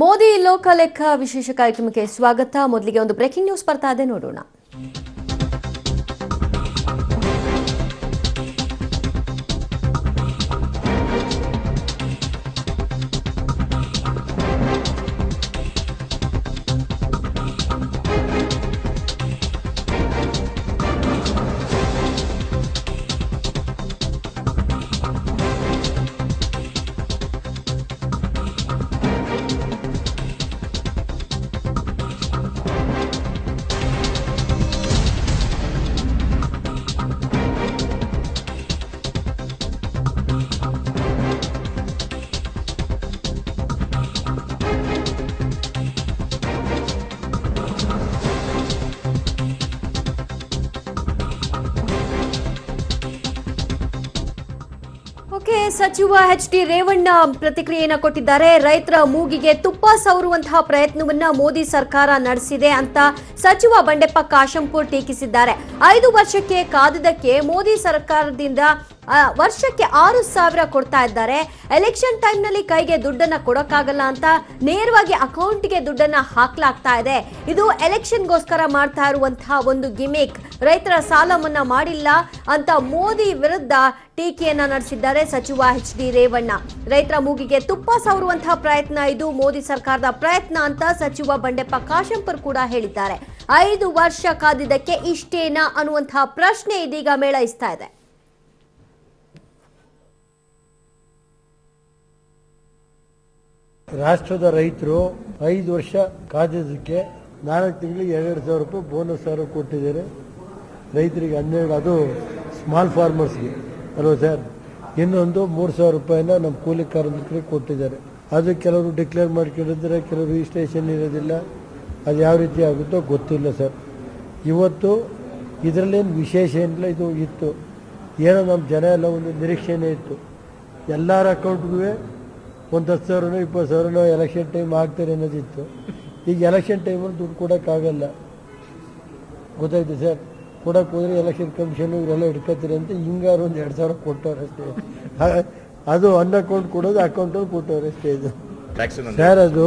ಮೋದಿ ಲೋಕಲೆಕ್ಕ ವಿಶೇಷ ಕಾರ್ಯಕ್ರಮಕ್ಕೆ ಸ್ವಾಗತ. ಮೊದಲಿಗೆ ಒಂದು ಬ್ರೇಕಿಂಗ್ ನ್ಯೂಸ್ ಬರ್ತಾ ಇದೆ. ನೋಡೋಣ. ಸಚಿವ ಎಚ್ ಡಿ ರೇವಣ್ಣ ಪ್ರತಿಕ್ರಿಯೆಯನ್ನ ಕೊಟ್ಟಿದ್ದಾರೆ. ರೈತರ ಮೂಗಿಗೆ ತುಪ್ಪ ಸವರುವಂತಹ ಪ್ರಯತ್ನವನ್ನ ಮೋದಿ ಸರ್ಕಾರ ನಡೆಸಿದೆ ಅಂತ ಸಚಿವ ಬಂಡೆಪ್ಪ ಕಾಶಂಪುರ್ ಟೀಕಿಸಿದ್ದಾರೆ. ಐದು ವರ್ಷಕ್ಕೆ ಕಾದಿದ್ದಕ್ಕೆ ಮೋದಿ ಸರ್ಕಾರದಿಂದ ವರ್ಷಕ್ಕೆ ಆರು ಸಾವಿರ ಕೊಡ್ತಾ ಇದ್ದಾರೆ. ಎಲೆಕ್ಷನ್ ಟೈಮ್ನಲ್ಲಿ ಕೈಗೆ ದುಡ್ಡನ್ನ ಕೊಡೋಕ್ಕಾಗಲ್ಲ ಅಂತ ನೇರವಾಗಿ ಅಕೌಂಟ್ಗೆ ದುಡ್ಡನ್ನ ಹಾಕ್ಲಾಗ್ತಾ ಇದೆ. ಇದು ಎಲೆಕ್ಷನ್ಗೋಸ್ಕರ ಮಾಡ್ತಾ ಇರುವಂತಹ ಒಂದು ಗಿಮಿಕ್. ರೈತರ ಸಾಲ ಮನ್ನಾ ಮಾಡಿಲ್ಲ ಅಂತ ಮೋದಿ ವಿರುದ್ಧ ಟೀಕೆಯನ್ನ ನಡೆಸಿದ್ದಾರೆ ಸಚಿವ ಎಚ್ ಡಿ ರೇವಣ್ಣ. ರೈತರ ಮೂಗಿಗೆ ತುಪ್ಪ ಸವರುವಂತಹ ಪ್ರಯತ್ನ ಇದು ಮೋದಿ ಸರ್ಕಾರದ ಪ್ರಯತ್ನ ಅಂತ ಸಚಿವ ಬಂಡೆಪ್ಪ ಕಾಶಂಪುರ್ ಕೂಡ ಹೇಳಿದ್ದಾರೆ. ಐದು ವರ್ಷ ಕಾದಿದ್ದಕ್ಕೆ ಇಷ್ಟೇನಾ ಅನ್ನುವಂತಹ ಪ್ರಶ್ನೆ ಇದೀಗ ಮೇಳೈಸ್ತಾ ಇದೆ. ರಾಷ್ಟ್ರದ ರೈತರು ಐದು ವರ್ಷ ಕಾದಿದ್ದಕ್ಕೆ ನಾಲ್ಕು ತಿಂಗಳಿಗೆ ಎರಡು ಸಾವಿರ ರೂಪಾಯಿ ಬೋನಸ್ ಸಾವಿರ ಕೊಟ್ಟಿದ್ದಾರೆ. ರೈತರಿಗೆ ಹನ್ನೆರಡು, ಅದು ಸ್ಮಾಲ್ ಫಾರ್ಮರ್ಸ್ಗೆ ಅಲ್ವ ಸರ್? ಇನ್ನೊಂದು ಮೂರು ಸಾವಿರ ರೂಪಾಯಿನ ನಮ್ಮ ಕೂಲಿ ಕಾರ್ಮಿಕರಿಗೆ ಕೊಟ್ಟಿದ್ದಾರೆ. ಅದು ಕೆಲವರು ಡಿಕ್ಲೇರ್ ಮಾಡ್ಕೊಂಡಿದ್ದಾರೆ, ಕೆಲವರು ರಿಜಿಸ್ಟ್ರೇಷನ್ ಇರೋದಿಲ್ಲ. ಅದು ಯಾವ ರೀತಿ ಆಗುತ್ತೋ ಗೊತ್ತಿಲ್ಲ ಸರ್. ಇವತ್ತು ಇದರಲ್ಲೇನು ವಿಶೇಷ ಏನಿಲ್ಲ, ಇದು ಇತ್ತು. ಏನೋ ನಮ್ಮ ಜನ ಎಲ್ಲ ಒಂದು ನಿರೀಕ್ಷೆನೇ ಇತ್ತು. ಎಲ್ಲರ ಅಕೌಂಟ್ಗೂ ಒಂದು ಹತ್ತು ಸಾವಿರನೋ ಇಪ್ಪತ್ತು ಸಾವಿರನೋ ಎಲೆಕ್ಷನ್ ಟೈಮ್ ಆಗ್ತಾರೆ ಅನ್ನೋದಿತ್ತು. ಈಗ ಎಲೆಕ್ಷನ್ ಟೈಮಲ್ಲಿ ದುಡ್ಡು ಕೊಡೋಕ್ಕಾಗಲ್ಲ. ಗೊತ್ತಾಯ್ತು ಸರ್? ಕೊಡೋಕೆ ಹೋದರೆ ಎಲೆಕ್ಷನ್ ಕಮಿಷನ್ ಇವರೆಲ್ಲ ಹಿಡ್ಕೋತೀರಿ ಅಂತ ಹಿಂಗಾರು ಒಂದು ಎರಡು ಸಾವಿರ ಕೊಟ್ಟವ್ರು ಅಷ್ಟೇ. ಅದು ಅನ್ ಅಕೌಂಟ್ ಕೊಡೋದು ಅಕೌಂಟಲ್ಲಿ ಕೊಟ್ಟವ್ರು ಅಷ್ಟೇ ಇದು. ಸರ್ ಅದು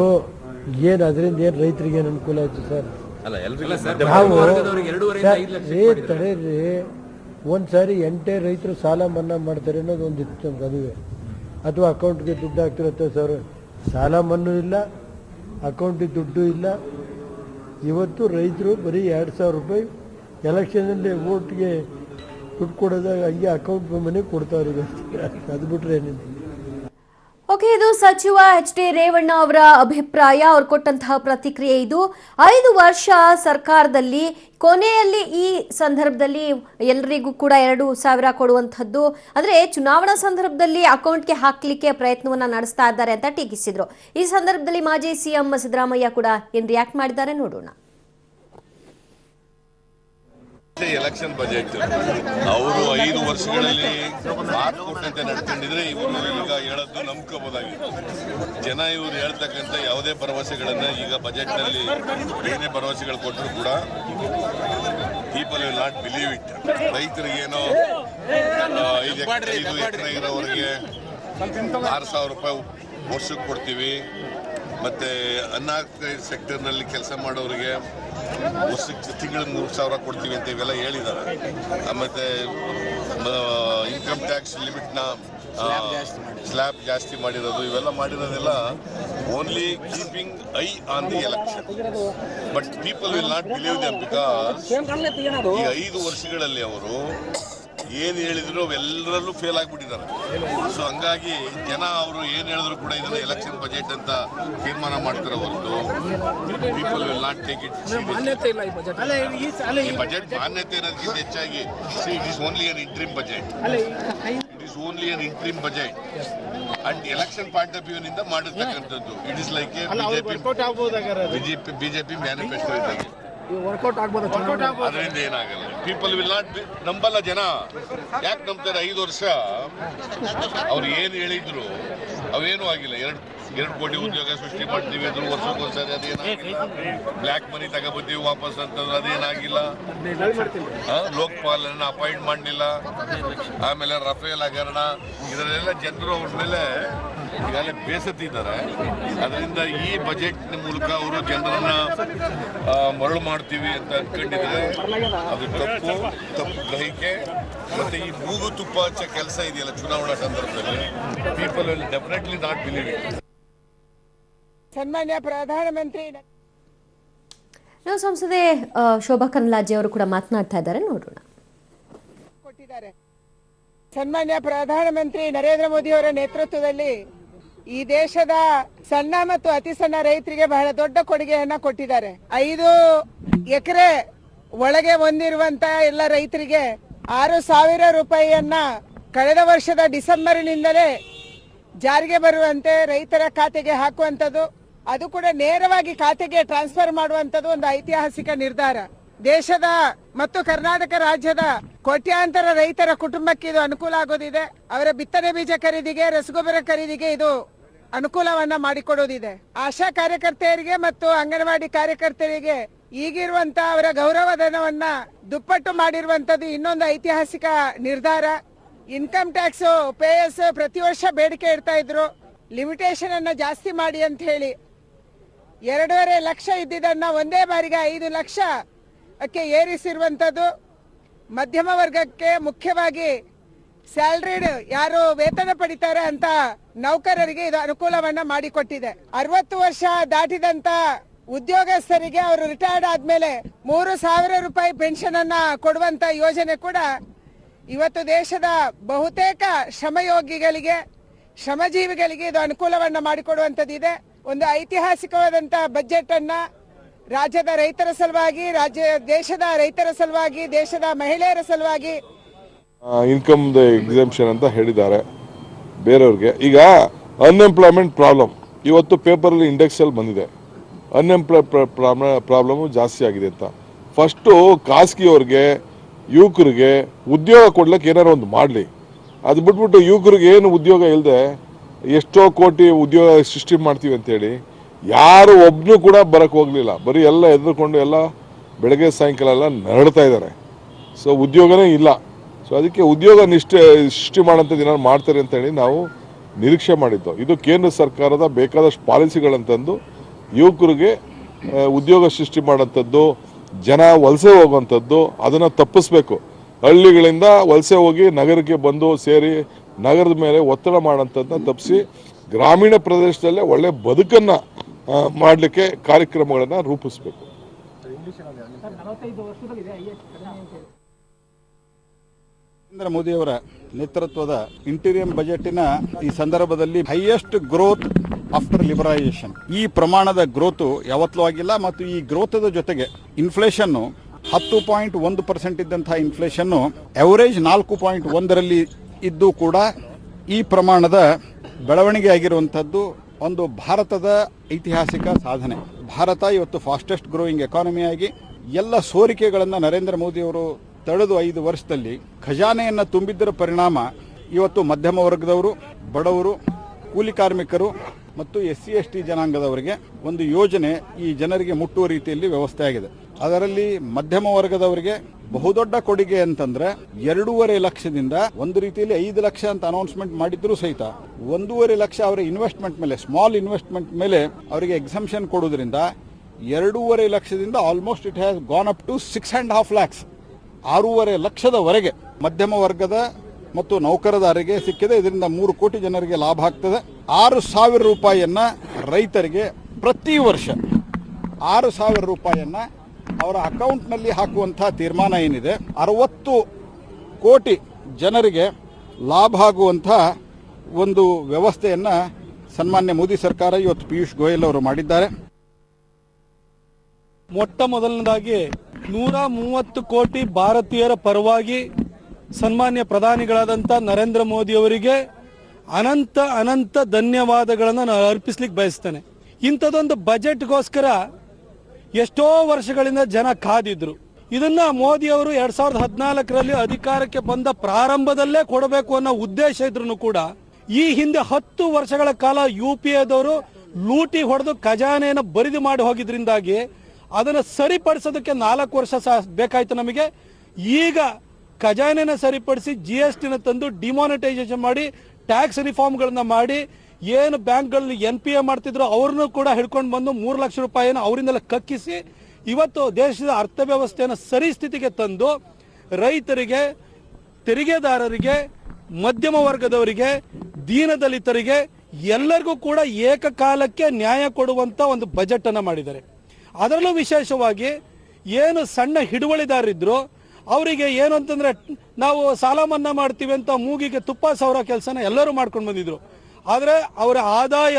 ಏನು ಅದರಿಂದ ಏನು ರೈತರಿಗೆ ಏನು ಅನುಕೂಲ ಆಯಿತು ಸರ್? ನಾವು ತಡೀರಿ ಒಂದು ಸಾರಿ ಎಂಟೇ ರೈತರು ಸಾಲ ಮನ್ನಾ ಮಾಡ್ತಾರೆ ಅನ್ನೋದು ಒಂದಿತ್ತು ಇತ್ತು ನಮ್ಗೆ ಅದುವೇ. ಅಥವಾ ಅಕೌಂಟ್ಗೆ ದುಡ್ಡು ಹಾಕ್ತಿರತ್ತೆ ಸರ್? ಸಾಲ ಮನ್ನೂ ಇಲ್ಲ, ಅಕೌಂಟಿಗೆ ದುಡ್ಡು ಇಲ್ಲ. ಇವತ್ತು ರೈತರು ಬರೀ ಎರಡು ಸಾವಿರ ರೂಪಾಯಿ ಎಲೆಕ್ಷನಲ್ಲಿ ಓಟ್ಗೆ ದುಡ್ಡು ಕೊಡೋದಾಗ ಹಂಗೆ ಅಕೌಂಟ್ ಮನೆ ಕೊಡ್ತಾರೆ ಈಗ ಅದು ಬಿಟ್ರೆ ಏನಿಲ್ಲ ಓಕೆ, ಇದು ಸಚಿವ ಎಚ್ ಡಿ ರೇವಣ್ಣ ಅವರ ಅಭಿಪ್ರಾಯ. ಅವ್ರು ಕೊಟ್ಟಂತಹ ಪ್ರತಿಕ್ರಿಯೆ ಇದು. ಐದು ವರ್ಷ ಸರ್ಕಾರದಲ್ಲಿ, ಕೊನೆಯಲ್ಲಿ ಈ ಸಂದರ್ಭದಲ್ಲಿ ಎಲ್ಲರಿಗೂ ಕೂಡ ಎರಡು ಸಾವಿರ ಕೊಡುವಂಥದ್ದು. ಅಂದ್ರೆ ಚುನಾವಣಾ ಸಂದರ್ಭದಲ್ಲಿ ಅಕೌಂಟ್ಗೆ ಹಾಕ್ಲಿಕ್ಕೆ ಪ್ರಯತ್ನವನ್ನ ನಡೆಸ್ತಾ ಇದ್ದಾರೆ ಅಂತ ಟೀಕಿಸಿದರು. ಈ ಸಂದರ್ಭದಲ್ಲಿ ಮಾಜಿ ಸಿಎಂ ಸಿದ್ದರಾಮಯ್ಯ ಕೂಡ ಏನು ರಿಯಾಕ್ಟ್ ಮಾಡಿದ್ದಾರೆ ನೋಡೋಣ. ಎಲೆಕ್ಷನ್ ಬಜೆಟ್ ಅವರು ಐದು ವರ್ಷಗಳಲ್ಲಿ ಮಾತು ಕೊಟ್ಟಂತೆ ನಡ್ಕೊಂಡಿದ್ರೆ ಇವರು ಈಗ ಹೇಳದ್ದು ನಂಬ್ಕೋಬಹುದಾಗಿತ್ತು ಜನ ಇವರು ಹೇಳ್ತಕ್ಕಂಥ ಯಾವುದೇ ಭರವಸೆಗಳನ್ನ ಈಗ ಬಜೆಟ್ನಲ್ಲಿ ಏನೇ ಭರವಸೆಗಳು ಕೊಟ್ಟರು ಕೂಡ people will not believe it ರೈತರಿಗೇನೋ ಐದು ಎಕ್- ಐದು ಎಕರೆ ಇರೋರಿಗೆ ಆರು ಸಾವಿರ ರೂಪಾಯಿ ವರ್ಷಕ್ಕೆ ಕೊಡ್ತೀವಿ. ಮತ್ತೆ ಅನ್ನ ಸೆಕ್ಟರ್ನಲ್ಲಿ ಕೆಲಸ ಮಾಡೋರಿಗೆ ವರ್ಷಕ್ಕೆ ತಿಂಗಳಿಗೆ ಮೂರು ಸಾವಿರ ಕೊಡ್ತೀವಿ ಅಂತ ಇವೆಲ್ಲ ಹೇಳಿದ್ದಾರೆ. ಮತ್ತೆ ಇನ್ಕಮ್ ಟ್ಯಾಕ್ಸ್ ಲಿಮಿಟ್ನ ಸ್ಲ್ಯಾಬ್ ಜಾಸ್ತಿ ಮಾಡಿರೋದು ಇವೆಲ್ಲ ಮಾಡಿರೋದೆಲ್ಲ only keeping eye on the election but people will not believe them because ಈ ಐದು ವರ್ಷಗಳಲ್ಲಿ ಅವರು ಏನು ಹೇಳಿದ್ರು ಅವೆಲ್ಲರಲ್ಲೂ ಫೇಲ್ ಆಗಿಬಿಟ್ಟಿದ್ದಾರೆ. ಸೊ ಹಂಗಾಗಿ ಜನ ಅವರು ಏನು ಹೇಳಿದ್ರು ಕೂಡ ಇದನ್ನ ಎಲೆಕ್ಷನ್ ಬಜೆಟ್ ಅಂತ ತೀರ್ಮಾನ ಮಾಡ್ತಾರೆ ಹೊರತು. People will not take it ಮಾನ್ಯತೆ ಇಲ್ಲ ಈ ಬಜೆಟ್ ಮಾನ್ಯತೆ ಅನ್ನೋದಕ್ಕಿಂತ ಹೆಚ್ಚಾಗಿ it is only an interim budget it is only an interim budget and election point of view ನಿಂದ ಮಾಡಿರ್ತಕ್ಕಂಥದ್ದು. ಇಟ್ ಇಸ್ ಲೈಕ್ ಆಗ್ಬೋದಾಗಾರ ಬಿಜೆಪಿ ಬಿಜೆಪಿ ಮ್ಯಾನಿಫೆಸ್ಟೋ ಇದ್ದಂಗೆ. ವರ್ಕೌಟ್ ಆಗ್ಬೋದು ಅದರಿಂದ ಏನಾಗಲ್ಲ. ಪೀಪಲ್ ವಿಲ್ ನಾಟ್ ನಂಬಲ್ಲ ಜನ. ಯಾಕೆ ನಂಬ್ತಾರೆ? ಐದು ವರ್ಷ. ಅವ್ರು ಏನು ಹೇಳಿದ್ರು ಅವೇನು ಆಗಿಲ್ಲ. ಎರಡು ಎರಡು ಕೋಟಿ ಉದ್ಯೋಗ ಸೃಷ್ಟಿ ಮಾಡ್ತೀವಿ ಅಂದ್ರು ವರ್ಷಕ್ಕೊಂದ್ಸರಿ ಅದೇನಾಗಿಲ್ಲ ಬ್ಲ್ಯಾಕ್ ಮನಿ ತಗೊಬತ್ತೀವಿ ವಾಪಸ್ ಅಂತಂದ್ರೆ ಅದೇನಾಗಿಲ್ಲ ಆ, ಲೋಕ್ಪಾಲ್ ಅನ್ನ ಅಪಾಯಿಂಟ್ ಮಾಡಲಿಲ್ಲ. ಆಮೇಲೆ ರಫೇಲ್ ಹಗರಣ. ಇದರಲ್ಲೆಲ್ಲ ಜನರು ಅವ್ರ ಮೇಲೆ ಈಗಾಗಲೇ ಬೇಸತ್ತಿದ್ದಾರೆ. ಅದರಿಂದ ಈ ಬಜೆಟ್ ಮೂಲಕ ಅವರು ಜನರನ್ನ ಮರಳು ಮಾಡ್ತೀವಿ ಅಂತ ಅನ್ಕೊಂಡಿದ್ರೆ ಅದು ತಪ್ಪು ತಪ್ಪು ಗ್ರಹಿಕೆ. ಮತ್ತೆ ಈ ಮೂಗು ತುಪ್ಪ ಹಚ್ಚ ಕೆಲಸ ಇದೆಯಲ್ಲ ಚುನಾವಣಾ ಸಂದರ್ಭದಲ್ಲಿ? People will definitely not believe it ಸನ್ಮಾನ್ಯ ಪ್ರಧಾನಮಂತ್ರಿ ನಾವು ಸಂಸದೆ ಶೋಭಾ ಕರಂದ್ಲಾಜೆ ಅವರು ಕೂಡ ಮಾತನಾಡ್ತಾ ಇದ್ದಾರೆ. ನೋಡೋಣ. ಕೊಟ್ಟಿದ್ದಾರೆ. ಸನ್ಮಾನ್ಯ ಪ್ರಧಾನಮಂತ್ರಿ ನರೇಂದ್ರ ಮೋದಿ ಅವರ ನೇತೃತ್ವದಲ್ಲಿ ಈ ದೇಶದ ಸಣ್ಣ ಮತ್ತು ಅತಿ ಸಣ್ಣ ರೈತರಿಗೆ ಬಹಳ ದೊಡ್ಡ ಕೊಡುಗೆಯನ್ನ ಕೊಟ್ಟಿದ್ದಾರೆ. ಐದು ಎಕರೆ ಒಳಗೆ ಹೊಂದಿರುವಂತ ಎಲ್ಲ ರೈತರಿಗೆ ಆರು ಸಾವಿರ ರೂಪಾಯಿಯನ್ನ ಕಳೆದ ವರ್ಷದ ಡಿಸೆಂಬರ್ನಿಂದಲೇ ಜಾರಿಗೆ ಬರುವಂತೆ ರೈತರ ಖಾತೆಗೆ ಹಾಕುವಂಥದ್ದು. ಅದು ಕೂಡ ನೇರವಾಗಿ ಖಾತೆಗೆ ಟ್ರಾನ್ಸ್ಫರ್ ಮಾಡುವಂಥದ್ದು ಒಂದು ಐತಿಹಾಸಿಕ ನಿರ್ಧಾರ. ದೇಶದ ಮತ್ತು ಕರ್ನಾಟಕ ರಾಜ್ಯದ ಕೋಟ್ಯಾಂತರ ರೈತರ ಕುಟುಂಬಕ್ಕೆ ಇದು ಅನುಕೂಲ ಆಗೋದಿದೆ. ಅವರ ಬಿತ್ತನೆ ಬೀಜ ಖರೀದಿಗೆ, ರಸಗೊಬ್ಬರ ಖರೀದಿಗೆ ಇದು ಅನುಕೂಲವನ್ನ ಮಾಡಿಕೊಡೋದಿದೆ. ಆಶಾ ಕಾರ್ಯಕರ್ತೆಯರಿಗೆ ಮತ್ತು ಅಂಗನವಾಡಿ ಕಾರ್ಯಕರ್ತೆಯರಿಗೆ ಈಗಿರುವಂತ ಅವರ ಗೌರವಧನವನ್ನ ದುಪ್ಪಟ್ಟು ಮಾಡಿರುವಂತದ್ದು ಇನ್ನೊಂದು ಐತಿಹಾಸಿಕ ನಿರ್ಧಾರ. ಇನ್ಕಮ್ ಟ್ಯಾಕ್ಸ್ ಪೇಯಸ್ ಪ್ರತಿ ವರ್ಷ ಬೇಡಿಕೆ ಇಡ್ತಾ ಇದ್ರು. ಲಿಮಿಟೇಷನ್ ಅನ್ನ ಜಾಸ್ತಿ ಮಾಡಿ ಅಂತ ಹೇಳಿ. ಎರಡೂವರೆ ಲಕ್ಷ ಇದ್ದಿದ್ದನ್ನ ಒಂದೇ ಬಾರಿಗೆ ಐದು ಲಕ್ಷ ಕ್ಕೆ ಏರಿಸಿರುವಂಥದ್ದು ಮಧ್ಯಮ ವರ್ಗಕ್ಕೆ ಮುಖ್ಯವಾಗಿ ಸ್ಯಾಲ್ರಿಡ್ ಯಾರು ವೇತನ ಪಡಿತಾರೆ ಅಂತ ನೌಕರರಿಗೆ ಇದು ಅನುಕೂಲವನ್ನ ಮಾಡಿಕೊಟ್ಟಿದೆ. ಅರವತ್ತು ವರ್ಷ ದಾಟಿದಂತ ಉದ್ಯೋಗಸ್ಥರಿಗೆ ಅವರು ರಿಟೈರ್ಡ್ ಆದ್ಮೇಲೆ ಮೂರು ಸಾವಿರ ರೂಪಾಯಿ ಪೆನ್ಷನ್ ಅನ್ನ ಕೊಡುವಂತ ಯೋಜನೆ ಕೂಡ ಇವತ್ತು ದೇಶದ ಬಹುತೇಕ ಶ್ರಮಯೋಗಿಗಳಿಗೆ, ಶ್ರಮಜೀವಿಗಳಿಗೆ ಇದು ಅನುಕೂಲವನ್ನ ಮಾಡಿಕೊಡುವಂತದ್ದಿದೆ ಒಂದು ಐತಿಹಾಸಿಕವಾದಂತಹ ಬಜೆಟ್ ಅನ್ನ ರಾಜ್ಯದ ರೈತರ ಸಲುವಾಗಿ, ರಾಜ್ಯ, ದೇಶದ ರೈತರ ಸಲುವಾಗಿ, ದೇಶದ ಮಹಿಳೆಯರ ಸಲುವಾಗಿ. ಇನ್ಕಮ್ ಎಕ್ಸಾಮ್ಷನ್ ಅಂತ ಹೇಳಿದ್ದಾರೆ ಬೇರೆಯವ್ರಿಗೆ. ಈಗ ಅನ್ಎಂಪ್ಲಾಯ್ಮೆಂಟ್ ಪ್ರಾಬ್ಲಮ್ ಇವತ್ತು ಪೇಪರಲ್ಲಿ ಇಂಡೆಕ್ಸಲ್ಲಿ ಬಂದಿದೆ. ಅನ್ಎಂಪ್ಲಾಯ್ ಪ್ರಾಬ್ಲಮ್ ಜಾಸ್ತಿ ಆಗಿದೆ ಅಂತ. ಫಸ್ಟು ಖಾಸಗಿಯವ್ರಿಗೆ, ಯುವಕರಿಗೆ ಉದ್ಯೋಗ ಕೊಡ್ಲಿಕ್ಕೆ ಏನಾರು ಒಂದು ಮಾಡಲಿ. ಅದು ಬಿಟ್ಬಿಟ್ಟು ಯುವಕರಿಗೆ ಏನು ಉದ್ಯೋಗ ಇಲ್ಲದೆ ಎಷ್ಟೋ ಕೋಟಿ ಉದ್ಯೋಗ ಸೃಷ್ಟಿ ಮಾಡ್ತೀವಿ ಅಂತೇಳಿ ಯಾರು ಒಬ್ಬನು ಕೂಡ ಬರಕ್ಕೆ ಹೋಗಲಿಲ್ಲ. ಬರೀ ಎಲ್ಲ ಎದುರುಕೊಂಡು ಎಲ್ಲ ಬೆಳಗ್ಗೆ ಸಾಯಂಕಾಲ ಎಲ್ಲ ನರಡ್ತಾ ಇದ್ದಾರೆ. ಸೊ ಉದ್ಯೋಗನೇ ಇಲ್ಲ. ಸೊ ಅದಕ್ಕೆ ಉದ್ಯೋಗ ನಿಷ್ಠೆ, ಸೃಷ್ಟಿ ಮಾಡೋಂಥದ್ದು ಏನಾದ್ರು ಮಾಡ್ತಾರೆ ಅಂತ ಹೇಳಿ ನಾವು ನಿರೀಕ್ಷೆ ಮಾಡಿದ್ದು. ಇದು ಕೇಂದ್ರ ಸರ್ಕಾರದ ಬೇಕಾದಷ್ಟು ಪಾಲಿಸಿಗಳಂತಂದು ಯುವಕರಿಗೆ ಉದ್ಯೋಗ ಸೃಷ್ಟಿ ಮಾಡೋಂಥದ್ದು ಜನ ವಲಸೆ ಹೋಗುವಂಥದ್ದು ಅದನ್ನು ತಪ್ಪಿಸ್ಬೇಕು. ಹಳ್ಳಿಗಳಿಂದ ವಲಸೆ ಹೋಗಿ ನಗರಕ್ಕೆ ಬಂದು ಸೇರಿ ನಗರದ ಮೇಲೆ ಒತ್ತಡ ಮಾಡೋಂಥದ್ದನ್ನ ತಪ್ಪಿಸಿ ಗ್ರಾಮೀಣ ಪ್ರದೇಶದಲ್ಲೇ ಒಳ್ಳೆ ಬದುಕನ್ನು ಮಾಡಲಿಕ್ಕೆ ಕಾರ್ಯಕ್ರಮಗಳನ್ನು ರೂಪಿಸಬೇಕು. ನರೇಂದ್ರ ಮೋದಿಯವರ ನೇತೃತ್ವದ ಇಂಟೀರಿಯಂ ಬಜೆಟಿನ ಈ ಸಂದರ್ಭದಲ್ಲಿ ಹೈಯೆಸ್ಟ್ ಗ್ರೋತ್ ಆಫ್ಟರ್ ಲಿಬರೈಸೇಷನ್ ಈ ಪ್ರಮಾಣದ ಗ್ರೋತ್ ಯಾವತ್ತೂ ಆಗಿಲ್ಲ ಮತ್ತು ಈ ಗ್ರೋತದ ಜೊತೆಗೆ ಇನ್ಫ್ಲೇಷನ್ ಹತ್ತು ಪಾಯಿಂಟ್ ಒಂದು ಪರ್ಸೆಂಟ್ ಇದ್ದಂತಹ ಇನ್ಫ್ಲೇಷನ್ ಅವರೇಜ್ ನಾಲ್ಕು ಪಾಯಿಂಟ್ ಒಂದರಲ್ಲಿ ಇದ್ದು ಕೂಡ ಈ ಪ್ರಮಾಣದ ಬೆಳವಣಿಗೆ ಆಗಿರುವಂಥದ್ದು ಒಂದು ಭಾರತದ ಐತಿಹಾಸಿಕ ಸಾಧನೆ. ಭಾರತ ಇವತ್ತು ಫಾಸ್ಟೆಸ್ಟ್ ಗ್ರೋಯಿಂಗ್ ಎಕಾನಮಿ ಆಗಿ ಎಲ್ಲ ಸೋರಿಕೆಗಳನ್ನು ನರೇಂದ್ರ ಮೋದಿ ಅವರು ತಳೆದು ಐದು ವರ್ಷದಲ್ಲಿ ಖಜಾನೆಯನ್ನು ತುಂಬಿದ್ದರ ಪರಿಣಾಮ ಇವತ್ತು ಮಧ್ಯಮ ವರ್ಗದವರು, ಬಡವರು, ಕೂಲಿ ಕಾರ್ಮಿಕರು ಮತ್ತು ಎಸ್ ಸಿ ಎಸ್ ಟಿ ಜನಾಂಗದವರಿಗೆ ಒಂದು ಯೋಜನೆ ಈ ಜನರಿಗೆ ಮುಟ್ಟುವ ರೀತಿಯಲ್ಲಿ ವ್ಯವಸ್ಥೆ ಆಗಿದೆ. ಅದರಲ್ಲಿ ಮಧ್ಯಮ ವರ್ಗದವರಿಗೆ ಬಹುದೊಡ್ಡ ಕೊಡುಗೆ ಅಂತಂದ್ರೆ ಎರಡೂವರೆ ಲಕ್ಷದಿಂದ ಒಂದು ರೀತಿಯಲ್ಲಿ ಐದು ಲಕ್ಷ ಅಂತ ಅನೌನ್ಸ್ಮೆಂಟ್ ಮಾಡಿದ್ರು ಸಹಿತ ಒಂದೂವರೆ ಲಕ್ಷ ಅವರ ಇನ್ವೆಸ್ಟ್ಮೆಂಟ್ ಮೇಲೆ ಸ್ಮಾಲ್ ಇನ್ವೆಸ್ಟ್ಮೆಂಟ್ ಮೇಲೆ ಅವರಿಗೆ ಎಕ್ಸಂಪ್ಷನ್ ಕೊಡೋದ್ರಿಂದ ಎರಡೂವರೆ ಲಕ್ಷದಿಂದ almost it has gone up to six and half lakhs ಆರೂವರೆ ಲಕ್ಷದವರೆಗೆ ಮಧ್ಯಮ ವರ್ಗದ ಮತ್ತು ನೌಕರದಾರರಿಗೆ ಸಿಕ್ಕಿದೆ. ಇದರಿಂದ ಮೂರು ಕೋಟಿ ಜನರಿಗೆ ಲಾಭ ಆಗ್ತದೆ. ಆರು ಸಾವಿರ ರೂಪಾಯಿಯನ್ನ ರೈತರಿಗೆ ಪ್ರತಿ ವರ್ಷ ಆರು ಸಾವಿರ ರೂಪಾಯಿಯನ್ನ ಅವರ ಅಕೌಂಟ್ನಲ್ಲಿ ಹಾಕುವಂತಹ ತೀರ್ಮಾನ ಏನಿದೆ, ಅರವತ್ತು ಕೋಟಿ ಜನರಿಗೆ ಲಾಭ ಆಗುವಂತಹ ಒಂದು ವ್ಯವಸ್ಥೆಯನ್ನು ಸನ್ಮಾನ್ಯ ಮೋದಿ ಸರ್ಕಾರ ಇವತ್ತು ಪಿಯೂಷ್ ಗೋಯಲ್ ಅವರು ಮಾಡಿದ್ದಾರೆ. ಮೊಟ್ಟ ಮೊದಲನೇದಾಗಿ ನೂರ ಮೂವತ್ತು ಕೋಟಿ ಭಾರತೀಯರ ಪರವಾಗಿ ಸನ್ಮಾನ್ಯ ಪ್ರಧಾನಿಗಳಾದಂಥ ನರೇಂದ್ರ ಮೋದಿ ಅವರಿಗೆ ಅನಂತ ಅನಂತ ಧನ್ಯವಾದಗಳನ್ನು ನಾನು ಅರ್ಪಿಸ್ಲಿಕ್ಕೆ ಬಯಸ್ತೇನೆ. ಇಂಥದೊಂದು ಬಜೆಟ್ಗೋಸ್ಕರ ಎಷ್ಟೋ ವರ್ಷಗಳಿಂದ ಜನ ಕಾದಿದ್ರು. ಇದನ್ನ ಮೋದಿ ಅವರು ಎರಡ್ ಸಾವಿರದ ಹದಿನಾಲ್ಕರಲ್ಲಿ ಅಧಿಕಾರಕ್ಕೆ ಬಂದ ಪ್ರಾರಂಭದಲ್ಲೇ ಕೊಡಬೇಕು ಅನ್ನೋ ಉದ್ದೇಶ ಇದ್ರು ಕೂಡ ಈ ಹಿಂದೆ ಹತ್ತು ವರ್ಷಗಳ ಕಾಲ ಯು ಪಿ ಎದವರು ಲೂಟಿ ಹೊಡೆದು ಖಜಾನೆಯನ್ನು ಬರಿದು ಮಾಡಿ ಹೋಗಿದ್ರಿಂದಾಗಿ ಅದನ್ನು ಸರಿಪಡಿಸೋದಕ್ಕೆ ನಾಲ್ಕು ವರ್ಷ ಸಹ ಬೇಕಾಯ್ತು ನಮಗೆ. ಈಗ ಖಜಾನೆನ ಸರಿಪಡಿಸಿ ಜಿ ಎಸ್ ಟಿನ ತಂದು ಡಿಮಾನಿಟೈಸೇಷನ್ ಮಾಡಿ ಟ್ಯಾಕ್ಸ್ ರಿಫಾರ್ಮ್ಗಳನ್ನ ಮಾಡಿ ಏನು ಬ್ಯಾಂಕ್ಗಳಲ್ಲಿ ಎನ್ ಪಿ ಎ ಮಾಡ್ತಿದ್ರು ಅವ್ರನ್ನೂ ಕೂಡ ಹಿಡ್ಕೊಂಡು ಬಂದು ಮೂರು ಲಕ್ಷ ರೂಪಾಯಿನ ಅವರಿಂದೆಲ್ಲ ಕಕ್ಕಿಸಿ ಇವತ್ತು ದೇಶದ ಅರ್ಥವ್ಯವಸ್ಥೆಯನ್ನು ಸರಿ ಸ್ಥಿತಿಗೆ ತಂದು ರೈತರಿಗೆ, ತೆರಿಗೆದಾರರಿಗೆ, ಮಧ್ಯಮ ವರ್ಗದವರಿಗೆ, ದೀನದಲಿತರಿಗೆ ಎಲ್ಲರಿಗೂ ಕೂಡ ಏಕಕಾಲಕ್ಕೆ ನ್ಯಾಯ ಕೊಡುವಂತ ಒಂದು ಬಜೆಟ್ ಅನ್ನ ಮಾಡಿದ್ದಾರೆ. ಅದರಲ್ಲೂ ವಿಶೇಷವಾಗಿ ಏನು ಸಣ್ಣ ಹಿಡುವಳಿದಾರರಿದ್ರು ಅವರಿಗೆ ಏನು ಅಂತಂದ್ರೆ ನಾವು ಸಾಲ ಮನ್ನಾ ಮಾಡ್ತೀವಿ ಅಂತ ಮೂಗಿಗೆ ತುಪ್ಪ ಸವರ ಕೆಲಸನ ಎಲ್ಲರೂ ಮಾಡ್ಕೊಂಡು ಬಂದಿದ್ರು. ಆದರೆ ಅವರ ಆದಾಯ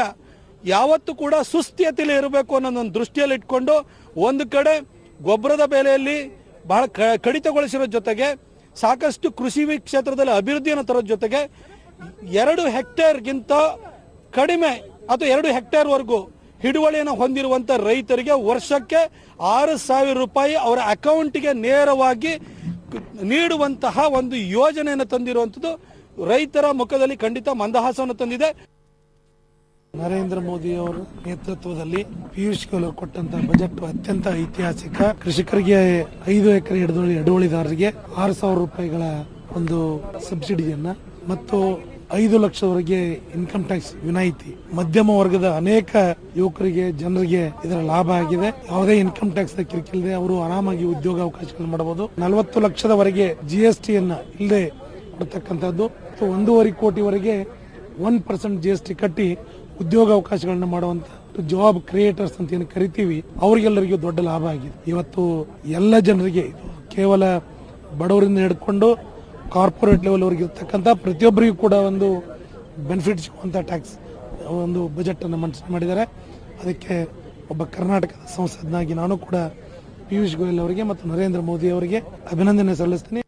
ಯಾವತ್ತೂ ಕೂಡ ಸುಸ್ಥಿತಿಯಲ್ಲಿ ಇರಬೇಕು ಅನ್ನೋದೊಂದು ದೃಷ್ಟಿಯಲ್ಲಿ ಇಟ್ಕೊಂಡು ಒಂದು ಕಡೆ ಗೊಬ್ಬರದ ಬೆಲೆಯಲ್ಲಿ ಬಹಳ ಕಡಿತಗೊಳಿಸಿರೋ ಜೊತೆಗೆ ಸಾಕಷ್ಟು ಕೃಷಿ ಕ್ಷೇತ್ರದಲ್ಲಿ ಅಭಿವೃದ್ಧಿಯನ್ನು ತರೋ ಜೊತೆಗೆ ಎರಡು ಹೆಕ್ಟೇರ್ಗಿಂತ ಕಡಿಮೆ ಅಥವಾ ಎರಡು ಹೆಕ್ಟೇರ್ವರೆಗೂ ಹಿಡುವಳಿಯನ್ನು ಹೊಂದಿರುವಂತ ರೈತರಿಗೆ ವರ್ಷಕ್ಕೆ ಆರು ಸಾವಿರ ರೂಪಾಯಿ ಅವರ ಅಕೌಂಟ್ಗೆ ನೇರವಾಗಿ ನೀಡುವಂತಹ ಒಂದು ಯೋಜನೆಯನ್ನು ತಂದಿರುವಂಥದ್ದು ರೈತರ ಮುಖದಲ್ಲಿ ಖಂಡಿತ ಮಂದಹಾಸವನ್ನು ತಂದಿದೆ. ನರೇಂದ್ರ ಮೋದಿ ಅವರ ನೇತೃತ್ವದಲ್ಲಿ ಪಿಯೂಷ್ ಗೋಯಲ್ ಅವರು ಕೊಟ್ಟಂತ ಬಜೆಟ್ ಅತ್ಯಂತ ಐತಿಹಾಸಿಕ. ಕೃಷಿಕರಿಗೆ ಐದು ಎಕರೆ ಹಿಡಿದುಳಿ ಹಿಡುವಳಿದಾರರಿಗೆ ಆರು ಸಾವಿರ ರೂಪಾಯಿಗಳ ಒಂದು ಸಬ್ಸಿಡಿಯನ್ನ ಮತ್ತು ಐದು ಲಕ್ಷದವರೆಗೆ ಇನ್ಕಮ್ ಟ್ಯಾಕ್ಸ್ ವಿನಾಯಿತಿ. ಮಧ್ಯಮ ವರ್ಗದ ಅನೇಕ ಯುವಕರಿಗೆ, ಜನರಿಗೆ ಇದರ ಲಾಭ ಆಗಿದೆ. ಯಾವುದೇ ಇನ್ಕಮ್ ಟ್ಯಾಕ್ಸ್ ಕಿರಿಕಿಲ್ಲದೆ ಅವರು ಆರಾಮಾಗಿ ಉದ್ಯೋಗ ಅವಕಾಶಗಳನ್ನು ಮಾಡಬಹುದು. ನಲವತ್ತು ಲಕ್ಷದವರೆಗೆ ಜಿ ಎಸ್ ಟಿಯನ್ನ ಇಲ್ಲದೆ ಕೊಡ್ತಕ್ಕಂಥದ್ದು ಮತ್ತು ಒಂದೂವರೆ ಕೋಟಿವರೆಗೆ one percent G S T ಕಟ್ಟಿ ಉದ್ಯೋಗ ಅವಕಾಶಗಳನ್ನ ಮಾಡುವಂತ ಜಾಬ್ ಕ್ರಿಯೇಟರ್ಸ್ ಅಂತ ಏನು ಕರಿತೀವಿ, ಅವರಿಗೆಲ್ಲರಿಗೂ ದೊಡ್ಡ ಲಾಭ ಆಗಿದೆ. ಇವತ್ತು ಎಲ್ಲ ಜನರಿಗೆ ಕೇವಲ ಬಡವರಿಂದ ಹಿಡ್ಕೊಂಡು ಕಾರ್ಪೊರೇಟ್ ಲೆವೆಲ್ ಇರ್ತಕ್ಕಂಥ ಪ್ರತಿಯೊಬ್ಬರಿಗೂ ಕೂಡ ಒಂದು ಬೆನಿಫಿಟ್ ಸಿಗುವಂಥ ಟ್ಯಾಕ್ಸ್ ಒಂದು ಬಜೆಟ್ ಅನ್ನು ಮಂಡಿಸಿ ಮಾಡಿದ್ದಾರೆ. ಅದಕ್ಕೆ ಒಬ್ಬ ಕರ್ನಾಟಕದ ಸಂಸದನಾಗಿ ನಾನು ಕೂಡ ಪಿಯೂಷ್ ಗೋಯಲ್ ಅವರಿಗೆ ಮತ್ತು ನರೇಂದ್ರ ಮೋದಿ ಅವರಿಗೆ ಅಭಿನಂದನೆ ಸಲ್ಲಿಸ್ತೀನಿ.